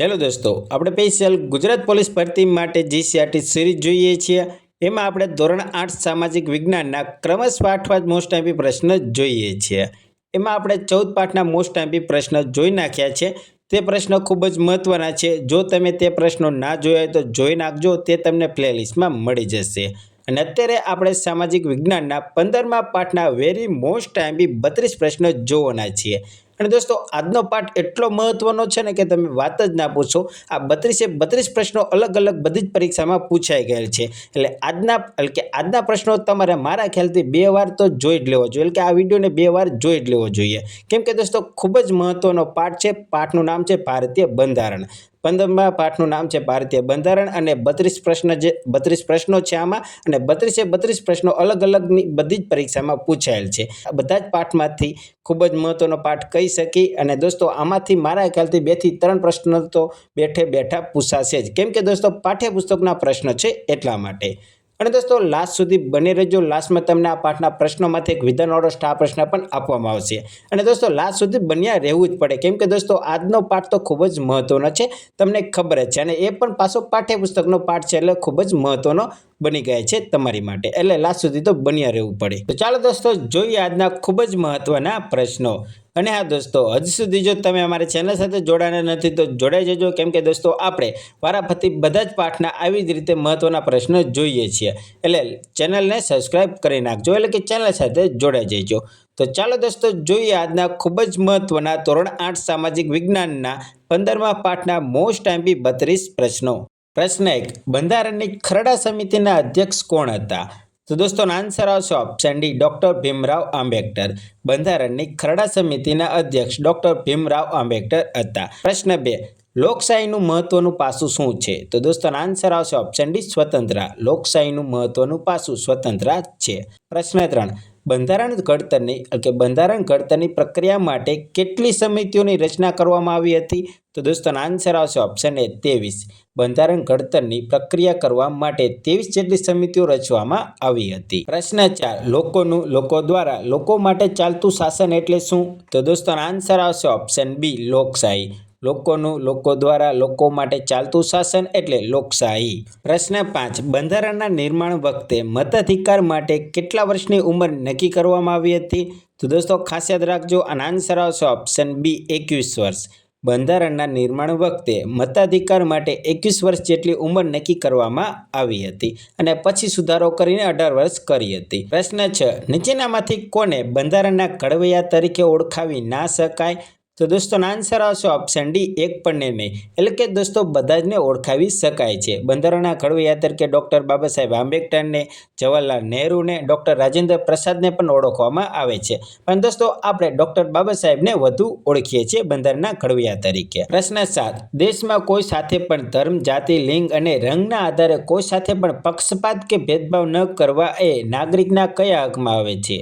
Hello દોસ્તો, આપણે special Gujarat police ભરતી માટે જીસીઆરટી સિરીઝ જોઈએ છીએ. એમાં આપણે ધોરણ આઠ સામાજિક વિજ્ઞાનના ક્રમશ પાઠવા મોસ્ટ એમ્પી પ્રશ્ન જોઈએ છીએ. એમાં આપણે ચૌદ પાઠના મોસ્ટ એમ્પી પ્રશ્ન જોઈ નાખ્યા છે. તે પ્રશ્ન ખૂબ જ મહત્ત્વના છે. જો તમે તે પ્રશ્નો ના જોયા હોય તો જોઈ નાખજો, તે તમને પ્લેલિસ્ટમાં મળી જશે. અને અત્યારે આપણે સામાજિક વિજ્ઞાનના પંદરમા પાઠના વેરી મોસ્ટ એમ્પી બત્રીસ પ્રશ્ન જોવાના છીએ. અને દોસ્તો, આજનો પાઠ એટલો મહત્વનો છે ને કે તમે વાત જ ના પૂછો. આ બત્રીસે બત્રીસ પ્રશ્નો અલગ અલગ બધી જ પરીક્ષામાં પૂછાઈ ગયેલ છે. એટલે આજના, એટલે કે આજના પ્રશ્નો તમારે મારા ખ્યાલથી બે વાર તો જોઈ જ લેવો જોઈએ. એટલે કે આ વિડીયોને બે વાર જોઈ જ લેવો જોઈએ. કેમ કે દોસ્તો, ખૂબ જ મહત્વનો પાઠ છે. પાઠનું નામ છે ભારતીય બંધારણ. પંદરમા પાઠનું નામ છે ભારતીય બંધારણ અને બત્રીસ પ્રશ્ન જે, બત્રીસ પ્રશ્નો છે આમાં અને બત્રીસે બત્રીસ પ્રશ્નો અલગ અલગની બધી જ પરીક્ષામાં પૂછાયેલ છે. આ બધા જ પાઠમાંથી ખૂબ જ મહત્ત્વનો પાઠ કહી શકી અને દોસ્તો, આમાંથી મારા ખ્યાલથી બેથી ત્રણ પ્રશ્નો તો બેઠે બેઠા પૂછાશે જ. કેમ કે દોસ્તો, પાઠ્યપુસ્તકના પ્રશ્ન છે એટલા માટે. અને દોસ્તો, લાસ્ટ સુધી બની રહેજો. લાસ્ટમાં તમને આ પાઠના પ્રશ્નોમાંથી એક વિધાન ઓર્ડર સ્ટાર પ્રશ્ન પણ આપવામાં આવશે. અને દોસ્તો, લાસ્ટ સુધી બન્યા રહેવું જ પડે. કેમ કે દોસ્તો, આજનો પાઠ તો ખૂબ જ મહત્વનો છે. તમને ખબર જ છે. અને એ પણ પાછો પાઠ્યપુસ્તકનો પાઠ છે એટલે ખૂબ જ મહત્વનો બની ગયા છે તમારી માટે. એટલે લાસ્ટ સુધી તો બન્યા રહેવું પડે. તો ચાલો દોસ્તો, જોઈએ આજના ખૂબ જ મહત્વના પ્રશ્નો. અને હા દોસ્તો હજી સુધી જો તમે અમારી ચેનલ સાથે જોડાયા નથી, તો જોડાઈ જજો. કેમ કે દોસ્તો, આપણે વારાફરતી બધા જ પાઠના આવી જ રીતે મહત્વના પ્રશ્નો જોઈએ છીએ. એટલે ચેનલને સબસ્ક્રાઈબ કરી નાખજો, એટલે કે ચેનલ સાથે જોડાઈ જજો. તો ચાલો દોસ્તો, જોઈએ આજના ખૂબ જ મહત્વના ધોરણ આઠ સામાજિક વિજ્ઞાનના પંદરમા પાઠના મોસ્ટ એમબી બત્રીસ પ્રશ્નો. પ્રશ્ન એક, બંધારણની ખરડા સમિતિના અધ્યક્ષ કોણ હતા? તો દોસ્તો આન્સર આવશે option D doctor Bhimrao Ambedkar. બંધારણની ખરડા સમિતિના અધ્યક્ષ ડૉક્ટર ભીમરાવ આંબેડકર હતા. પ્રશ્ન બે, લોકશાહીનું મહત્વનું પાસું શું છે? તો દોસ્તો આન્સર આવશે ઓપ્શન ડી સ્વતંત્ર લોકશાહીનું મહત્વનું પાસું સ્વતંત્ર છે. પ્રશ્ન ત્રણ બંધારણ ઘડતરની કે બંધારણ ઘડતરની પ્રક્રિયા માટે કેટલી સમિતિઓની રચના કરવામાં આવી હતી? તો દોસ્તો આન્સર આવશે ઓપ્શન એ ત્રેવીસ. બંધારણ ઘડતરની પ્રક્રિયા કરવા માટે ત્રેવીસ જેટલી સમિતિઓ રચવામાં આવી હતી. પ્રશ્ન ચાર, લોકોનું, લોકો દ્વારા લોકો માટે ચાલતું શાસન એટલે શું? તો દોસ્તો આન્સર આવશે ઓપ્શન બી લોકશાહી. લોકોનું, લોકો દ્વારા લોકો માટે ચાલતું શાસન એટલે લોકશાહી. પ્રશ્ન પાંચ. બંધારણના નિર્માણ વખતે મતાધિકાર માટે કેટલા વર્ષની ઉંમર નક્કી કરવામાં આવી હતી? તો દોસ્તો, ખાસ યાદ રાખજો અને આન્સર આવશે ઓપ્શન બી એકવીસ વર્ષ. બંધારણના નિર્માણ વખતે મતાધિકાર માટે એકવીસ વર્ષ જેટલી ઉંમર નક્કી કરવામાં આવી હતી અને પછી સુધારો કરીને અઢાર વર્ષ કરી હતી. પ્રશ્ન છ. નીચેનામાંથી કોને બંધારણના ઘડવૈયા તરીકે ઓળખાવી ના શકાય? તો દોસ્તો આન્સર આવશે ઓપ્શન ડી એક પણ નહીં એટલે કે દોસ્તો બધા જને ઓળખાવી શકાય છે. બંધારણના ઘડવૈયા તરીકે ડૉક્ટર બાબા સાહેબ આંબેડકરને, જવાહરલાલ નહેરુને ડૉક્ટર રાજેન્દ્ર પ્રસાદને પણ ઓળખવામાં આવે છે. પણ દોસ્તો આપણે ડૉક્ટર બાબા સાહેબને વધુ ઓળખીએ છીએ બંધારણના ઘડવૈયા તરીકે પ્રશ્ન સાત. દેશમાં કોઈ સાથે પણ ધર્મ, જાતિ, લિંગ અને રંગના આધારે કોઈ સાથે પણ પક્ષપાત કે ભેદભાવ ન કરવા એ નાગરિકના કયા હકમાં આવે છે?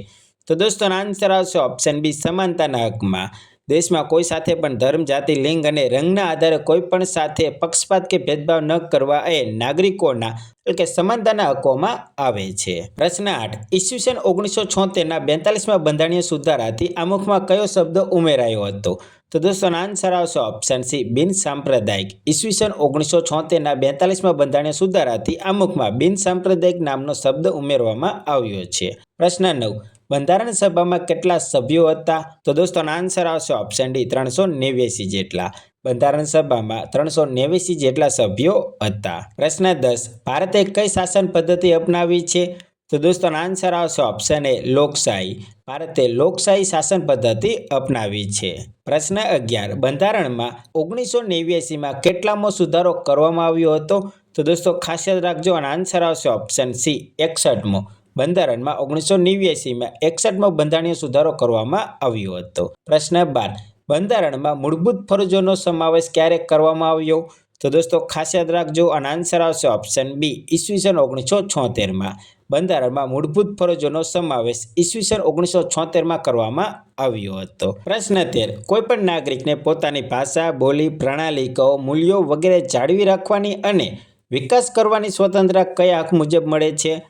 તો દોસ્તો આન્સર આવશે ઓપ્શન બી સમાનતાના હકમાં. દેશમાં કોઈ સાથે પણ ધર્મ, જાતિ, લિંગ અને રંગના આધારે કોઈ પણ સાથે પક્ષપાત કે ભેદભાવ ન કરવા એ નાગરિકોના એટલે કે સમાનતાના હકોમાં આવે છે. પ્રશ્ન આઠ. ઈસવીસન ઓગણીસો છોતેરના બેતાલીસમાં બંધારણીય સુધારાથી આમુખમાં કયો શબ્દ ઉમેરાયો હતો? તો દોસ્તો આન્સર આવશે ઓપ્શન સી, બિન સાંપ્રદાયિક. ઈસવીસન ઓગણીસો છોતેરના બેતાલીસમાં બંધારણીય સુધારાથી આમુખમાં બિન સાંપ્રદાયિક નામનો શબ્દ ઉમેરવામાં આવ્યો છે. પ્રશ્ન નવ. બંધારણ સભામાં કેટલા સભ્યો હતા? તો દોસ્તો આન્સર આવશે ઓપ્શન ડી, ત્રણસો નેવ્યાસી જેટલા. બંધારણ સભામાં ત્રણસો નેવ્યાસી જેટલા સભ્યો હતા. પ્રશ્ન દસ, ભારતે કઈ શાસન પદ્ધતિ અપનાવી છે? તો દોસ્તો આન્સર આવશે ઓપ્શન એ લોકશાહી. ભારતે લોકશાહી શાસન પદ્ધતિ અપનાવી છે. પ્રશ્ન અગિયાર, બંધારણમાં ઓગણીસો નેવ્યાસીમાં કેટલામાં સુધારો કરવામાં આવ્યો હતો? તો દોસ્તો, ખાસ યાદ રાખજો અને આન્સર આવશે ઓપ્શન સી, એકસઠમો. બંધારણમાં ઓગણીસો નેવ્યાસીમાં એકસઠમો બંધારણીય સુધારો કરવામાં આવ્યો હતો. પ્રશ્ન બાર બંધારણમાં મૂળભૂત ફરજોનો સમાવેશ ક્યારે કરવામાં આવ્યો? તો દોસ્તો, ખાસ યાદ રાખજો અને આન્સર આવશે ઓપ્શન બી ઈસવીસન ઓગણીસો છોતેરમાં. બંધારણમાં મૂળભૂત ફરજોનો સમાવેશ ઈસવીસન ઓગણીસો છોતેરમાં કરવામાં આવ્યો હતો. પ્રશ્ન તેર, કોઈપણ નાગરિકને પોતાની ભાષા, બોલી પ્રણાલિકાઓ મૂલ્યો વગેરે જાળવી રાખવાની અને વિકાસ કરવાની સ્વતંત્ર કયા હક મુજબ મળે છે?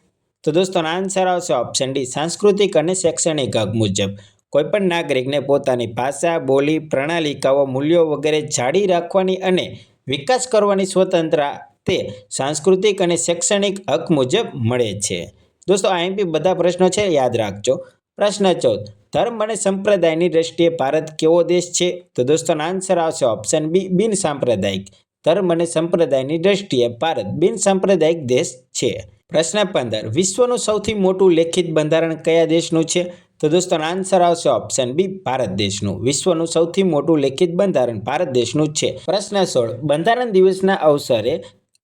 તો દોસ્તો આન્સર આવશે ઓપ્શન ડી સાંસ્કૃતિક અને શૈક્ષણિક હક મુજબ. કોઈપણ નાગરિકને પોતાની ભાષા, બોલી, પ્રણાલિકાઓ, મૂલ્યો વગેરે જાળી રાખવાની અને વિકાસ કરવાની સ્વતંત્રતા તે સાંસ્કૃતિક અને શૈક્ષણિક હક મુજબ મળે છે. દોસ્તો આઈએમપી બધા પ્રશ્નો છે, યાદ રાખજો. પ્રશ્ન ચૌદ ધર્મ અને સંપ્રદાયની દ્રષ્ટિએ ભારત કેવો દેશ છે? તો દોસ્તોનો આન્સર આવશે ઓપ્શન બી બિન સાંપ્રદાયિક. ધર્મ અને સંપ્રદાયની દ્રષ્ટિએ ભારત બિન સાંપ્રદાયિક દેશ છે. પ્રશ્ન પંદર, વિશ્વનું સૌથી મોટું લેખિત બંધારણ કયા દેશનું છે? તો દોસ્તો આન્સર આવશે ઓપ્શન બી ભારત દેશનું. વિશ્વનું સૌથી મોટું લેખિત બંધારણ ભારત દેશનું છે. પ્રશ્ન સોળ, બંધારણ દિવસના અવસરે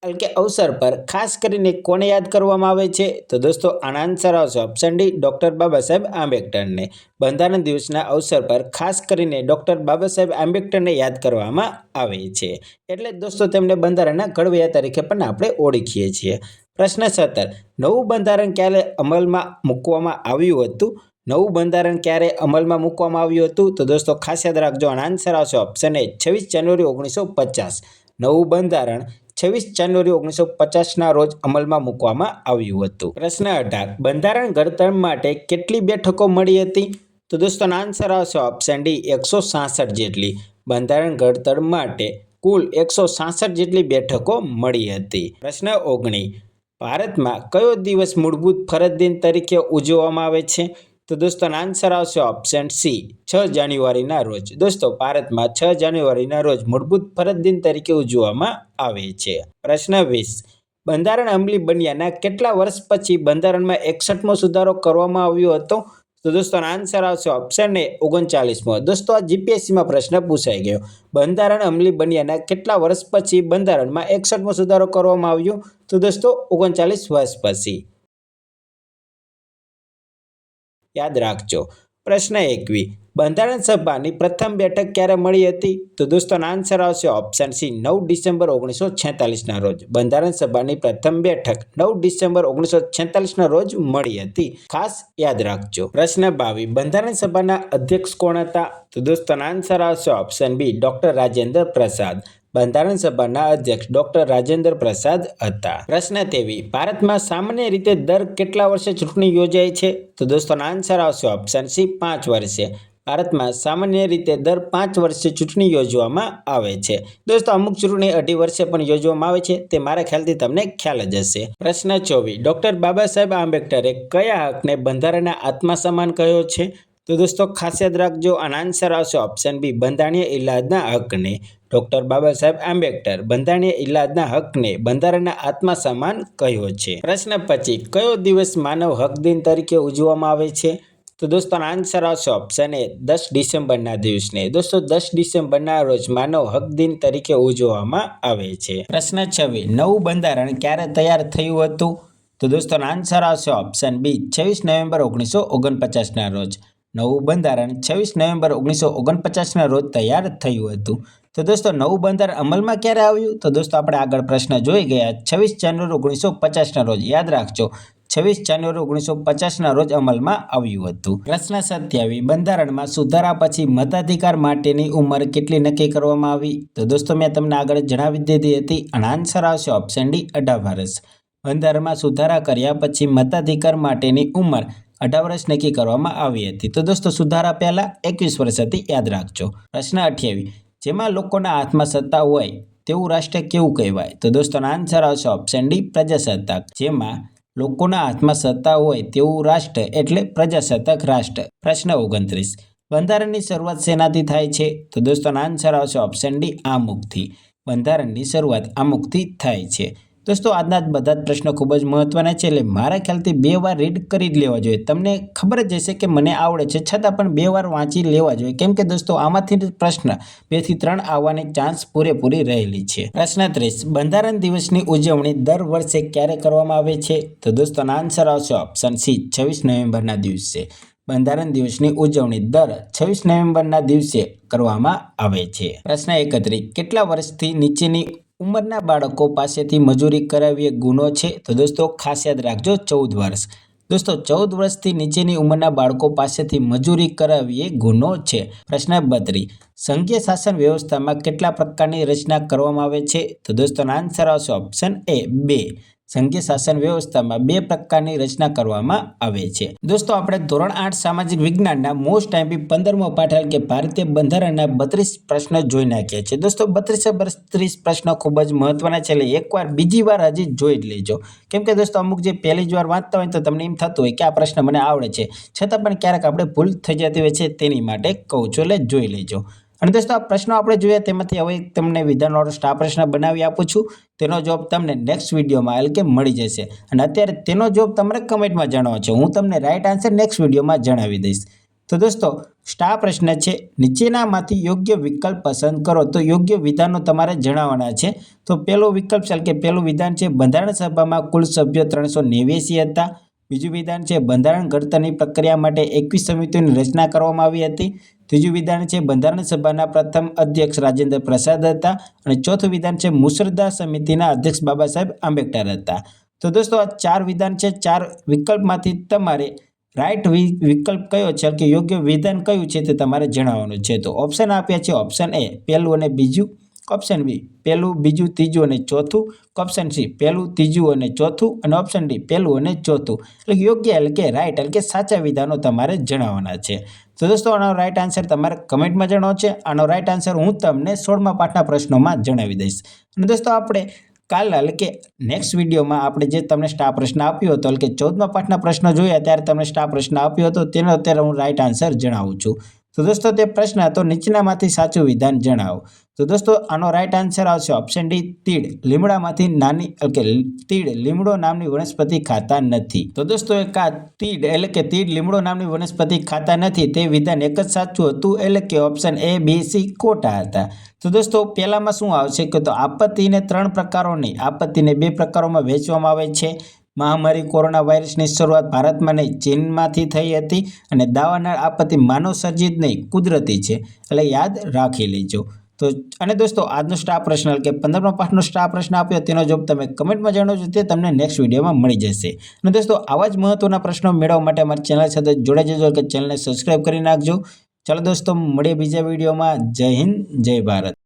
એટલે કે અવસર પર ખાસ કરીને કોને યાદ કરવામાં આવે છે? તો દોસ્તો આનો આન્સર આવશે option D doctor Baba Saheb આંબેડકરને. બંધારણ દિવસના અવસર પર ખાસ કરીને ડૉક્ટર બાબા સાહેબ આંબેડકરને યાદ કરવામાં આવે છે. એટલે દોસ્તો, તેમને બંધારણના ઘડવૈયા તરીકે પણ આપણે ઓળખીએ છીએ. પ્રશ્ન સત્તર. નવું બંધારણ ક્યારે અમલમાં મૂકવામાં આવ્યું હતું? નવું બંધારણ ક્યારે અમલમાં મૂકવામાં આવ્યું હતું? તો દોસ્તો, ખાસ યાદ રાખજો આનો આન્સર આવશે ઓપ્શન એ છવ્વીસ જાન્યુઆરી ઓગણીસો પચાસ. નવું બંધારણ છવ્વીસ જાન્યુઆરી ઓગણીસો પચાસના રોજ અમલમાં મૂકવામાં આવ્યું હતું. પ્રશ્ન અઢાર, બંધારણ ઘડતર માટે કેટલી બેઠકો મળી હતી? તો દોસ્તોનો આન્સર આવશે ઓપ્શન ડી એકસો સાસઠ જેટલી. બંધારણ ઘડતર માટે કુલ એકસો સાસઠ જેટલી બેઠકો મળી હતી. પ્રશ્ન ઓગણી, ભારતમાં કયો દિવસ મૂળભૂત ફરજ દિન તરીકે ઉજવવામાં આવે છે? તો દોસ્તોનો આન્સર આવશે ઓપ્શન સી છ જાન્યુઆરીના રોજ. દોસ્તો, ભારતમાં છ જાન્યુઆરીના રોજ મૂળભૂત ફરજ દિન તરીકે ઉજવવામાં આવે છે. પ્રશ્ન વીસ, બંધારણ અમલી બન્યાના કેટલા વર્ષ પછી બંધારણમાં એકસઠમો સુધારો કરવામાં આવ્યો હતો? તો દોસ્તોનો આન્સર આવશે ઓપ્શન એ ઓગણચાલીસમો. દોસ્તો, આ જીપીએસસીમાં પ્રશ્ન પૂછાઈ ગયો. બંધારણ અમલી બન્યાના કેટલા વર્ષ પછી બંધારણમાં એકસઠમો સુધારો કરવામાં આવ્યો? તો દોસ્તો, ઓગણચાલીસ વર્ષ પછી. યાદ રાખજો. પ્રશ્ન એકવી, બંધારણ સભાની પ્રથમ બેઠક ક્યારે મળી હતી? તો દોસ્તોનો આન્સર આવશે ઓપ્શન સી, નવ ડિસેમ્બર ઓગણીસો છેતાલીસના રોજ. બંધારણ સભાની પ્રથમ બેઠક નવ ડિસેમ્બર ઓગણીસો છેતાલીસના રોજ મળી હતી. ખાસ યાદ રાખજો. પ્રશ્ન બાવી, બંધારણ સભાના અધ્યક્ષ કોણ હતા? તો દોસ્તોનો આન્સર આવશે option B doctor Rajendra Prasad. બંધારણ સભાના અધ્યક્ષ ડોક્ટર રાજેન્દ્ર પ્રસાદ હતા. પ્રશ્ન તેવી, ભારતમાં સામાન્ય રીતે દર કેટલા વર્ષે ચૂંટણી યોજાય છે? તો દોસ્તોનો આન્સર આવશે ઓપ્શન સી પાંચ વર્ષે. ભારતમાં સામાન્ય રીતે દર પાંચ વર્ષે ચૂંટણી યોજવામાં આવે છે. દોસ્તો, અમુક ચૂંટણી અઢી વર્ષે પણ યોજવામાં આવે છે. તે મારા ખ્યાલથી તમને ખ્યાલ જ હશે. પ્રશ્ન ચોવીસ, ડોક્ટર બાબા સાહેબ આંબેડકરે કયા હકને બંધારણના આત્મા સમાન કહ્યો છે? તો દોસ્તો, ખાસ યાદ રાખજો, આનો આન્સર આવશે ઓપ્શન બી બંધારણીય ઇલાજના હકને. ડોક્ટર બાબા સાહેબ આંબેડકર, બંધારણીય ઇલાજના હકને બંધારણના આત્મા સમાન કહ્યો છે? પ્રશ્ન પછી, કયો દિવસ માનવ હક દિન તરીકે ઉજવવામાં આવે છે? તો દોસ્તો આન્સર આવશે ઓપ્શન એ દસ ડિસેમ્બરના દિવસને. દોસ્તો, દસ ડિસેમ્બરના રોજ માનવ હક દિન તરીકે ઉજવવામાં આવે છે. પ્રશ્ન છવ્વીસ, નવું બંધારણ ક્યારે તૈયાર થયું હતું? તો દોસ્તો આન્સર આવશે ઓપ્શન બી છવ્વીસ નવેમ્બર ઓગણીસો ઓગણપચાસના રોજ. નવું બંધારણ છવ્વીસ નવેમ્બર ઓગણીસો ઓગણપચાસના રોજ તૈયાર થયું હતું. તો દોસ્તો, નવું બંધારણ અમલમાં ક્યારે આવ્યું? તો દોસ્તો, આપણે આગળ પ્રશ્ન જોઈ ગયા. છવ્વીસ જાન્યુઆરી ઓગણીસો પચાસના રોજ, યાદ રાખજો. છવ્વીસ જાન્યુઆરી ઓગણીસો પચાસના રોજ અમલમાં આવ્યું હતું. પ્રશ્ન સત્યાવી બંધારણમાં સુધારા પછી મતાધિકાર માટેની ઉંમર કેટલી નક્કી કરવામાં આવી? તો દોસ્તો, મેં તમને આગળ જણાવી દીધી હતી, અને આન્સર આવશે ઓપ્શન ડી, અઢાર વર્ષ. બંધારણમાં સુધારા કર્યા પછી મતાધિકાર માટેની ઉંમર અઢાર વર્ષ નક્કી કરવામાં આવી હતી. તો દોસ્તો, સુધારા પહેલાં એકવીસ વર્ષ હતી યાદ રાખજો. પ્રશ્ન અઠ્યાવીસ. જેમાં લોકોના હાથમાં સત્તા હોય તેવું રાષ્ટ્ર કેવું કહેવાય? તો દોસ્તોનો આન્સર આવશે ઓપ્શન ડી પ્રજાસત્તાક. જેમાં લોકોના હાથમાં સત્તા હોય તેવું રાષ્ટ્ર એટલે પ્રજાસત્તાક રાષ્ટ્ર. પ્રશ્ન ઓગણત્રીસ. બંધારણની શરૂઆત શેનાથી થાય છે? તો દોસ્તોનો આન્સર આવશે ઓપ્શન ડી આમુખથી. બંધારણની શરૂઆત આમુખથી થાય છે. દોસ્તો, આજના જ બધા જ પ્રશ્નો ખૂબ જ મહત્વના છે, એટલે મારા ખ્યાલથી બે વાર રીડ કરી જ લેવા જોઈએ. તમને ખબર જ હશે કે મને આવડે છે, છતાં પણ બે વાર વાંચી લેવા જોઈએ. કેમ કે દોસ્તો, આમાંથી પ્રશ્ન બેથી ત્રણ આવવાની ચાન્સ પૂરેપૂરી રહેલી છે. પ્રશ્ન ત્રીસ, બંધારણ દિવસની ઉજવણી દર વર્ષે ક્યારે કરવામાં આવે છે? તો દોસ્તોનો આન્સર આવશે ઓપ્શન સી છવ્વીસ નવેમ્બરના દિવસે. બંધારણ દિવસની ઉજવણી દર છવ્વીસ નવેમ્બરના દિવસે કરવામાં આવે છે. પ્રશ્ન એકત્રીસ, કેટલા વર્ષથી નીચેની ઉંમરના બાળકો પાસેથી મજૂરી કરાવી એક ગુનો છે. તો દોસ્તો, ખાસ યાદ રાખજો, ચૌદ વર્ષ. દોસ્તો, ચૌદ વર્ષથી નીચેની ઉંમરના બાળકો પાસેથી મજૂરી કરાવી એ ગુનો છે. પ્રશ્ન બત્રી. સંઘીય શાસન વ્યવસ્થામાં કેટલા પ્રકારની રચના કરવામાં આવે છે? તો દોસ્તોનો આન્સર આવશે ઓપ્શન એ બે. સંઘીય શાસન વ્યવસ્થામાં બે પ્રકારની રચના કરવામાં આવે છે. દોસ્તો, આપણે ધોરણ આઠ સામાજિક વિજ્ઞાનના મોસ્ટ ટાઈમ પંદરમો પાઠ કે ભારતીય બંધારણના બત્રીસ પ્રશ્ન જોઈ નાખ્યા છે. દોસ્તો, બત્રીસે બત્રીસ પ્રશ્નો ખૂબ જ મહત્વના છે. એટલે એકવાર બીજી વાર હજી જોઈ લેજો. કેમ કે દોસ્તો, અમુક જે પહેલી જ વાર વાંચતા હોય તો તમને એમ થતું હોય કે આ પ્રશ્ન મને આવડે છે. છતાં પણ ક્યારેક આપણે ભૂલ થઈ જતી હોય છે તેની માટે કહું છું. એટલે જોઈ લેજો. અને દોસ્તો, આ પ્રશ્નો આપણે જોયા તેમાંથી હવે તમને વિધાનવાળો સ્ટાર પ્રશ્ન બનાવી આપું છું. તેનો જવાબ તમને નેક્સ્ટ વિડીયોમાં એટલે કે મળી જશે. અને અત્યારે તેનો જવાબ તમારે કમેન્ટમાં જણાવો છે. હું તમને રાઇટ આન્સર નેક્સ્ટ વિડીયોમાં જણાવી દઈશ. તો દોસ્તો, સ્ટાર પ્રશ્ન છે, નીચેનામાંથી યોગ્ય વિકલ્પ પસંદ કરો. તો યોગ્ય વિધાનો તમારે જણાવવાના છે. તો પહેલો વિકલ્પ છે, કે પહેલું વિધાન છે, બંધારણ સભામાં કુલ સભ્યો ત્રણસો નેવ્યાસી હતા. બીજું વિધાન છે, બંધારણ ઘડતરની પ્રક્રિયા માટે એકવીસ સમિતિઓની રચના કરવામાં આવી હતી. ત્રીજું વિધાન છે, બંધારણ સભાના પ્રથમ અધ્યક્ષ રાજેન્દ્ર પ્રસાદ હતા અને ચોથું વિધાન છે, મુસરદા સમિતિના અધ્યક્ષ બાબા સાહેબ આંબેડકર હતા. તો દોસ્તો, આ ચાર વિધાન છે, ચાર વિકલ્પમાંથી તમારે રાઈટ વિકલ્પ કયો છે, કે યોગ્ય વિધાન કયું છે તે તમારે જણાવવાનું છે. તો ઓપ્શન આપ્યા છે ઓપ્શન એ પહેલું અને બીજું. ઓપ્શન બી પહેલું, બીજું, ત્રીજું અને ચોથું. ઓપ્શન સી પહેલું, ત્રીજું અને ચોથું. અને ઓપ્શન ડી પહેલું અને ચોથું. એટલે યોગ્ય એટલે કે રાઈટ એટલે કે સાચા વિધાનો તમારે જણાવવાના છે. તો દોસ્તો, આનો રાઈટ આન્સર તમારે કમેન્ટમાં જણાવો છે. આનો રાઈટ આન્સર હું તમને સોળમા પાઠના પ્રશ્નોમાં જણાવી દઈશ. અને દોસ્તો, આપણે કાલ એટલે કે નેક્સ્ટ વિડીયોમાં આપણે જે તમને સ્ટાર પ્રશ્ન આપ્યો હતો એટલે કે ચૌદમા પાઠના પ્રશ્નો જોયા, ત્યારે તમને સ્ટાર પ્રશ્ન આપ્યો હતો, તેનો અત્યારે હું રાઈટ આન્સર જણાવું છું. તો દોસ્તો તે પ્રશ્ન હતો, નીચેનામાંથી સાચું વિધાન જણાવો. તો દોસ્તો આનો રાઈટ આન્સર આવશે ઓપ્શન ડી તીડ. લીમડામાંથી નાની કે તીડ, લીમડો નામની વનસ્પતિ ખાતા નથી. તો દોસ્તો એક આ તીડ, એટલે કે તીડ, લીમડો નામની વનસ્પતિ ખાતા નથી, તે વિધાન એક જ સાચું હતું, એટલે કે ઓપ્શન એ બી સી ખોટા હતા. તો દોસ્તો પહેલામાં શું આવશે કે તો આપત્તિને ત્રણ પ્રકારોની આપત્તિને બે પ્રકારોમાં વહેંચવામાં આવે છે. મહામારી કોરોના વાયરસની શરૂઆત ભારતમાં નહીં, ચીનમાંથી થઈ હતી અને દાવાનળ આપત્તિ માનવ સર્જિત નહીં, કુદરતી છે. એટલે યાદ રાખી લેજો. તો અને દોસ્તો, આજનો સ્ટાફ પ્રશ્ન કે પંદરમા પાઠનો સ્ટાફ પ્રશ્ન આપ્યો, તેનો જવાબ તમે કમેન્ટમાં જણાવજો, તે તમને નેક્સ્ટ વિડીયોમાં મળી જશે. અને દોસ્તો, આવા જ મહત્ત્વના પ્રશ્નો મેળવવા માટે અમારી ચેનલ સાથે જોડાઈ જજો કે ચેનલને સબસ્ક્રાઈબ કરી નાખજો. ચાલો દોસ્તો, મળીએ બીજા વિડીયોમાં. જય હિન્દ, જય ભારત.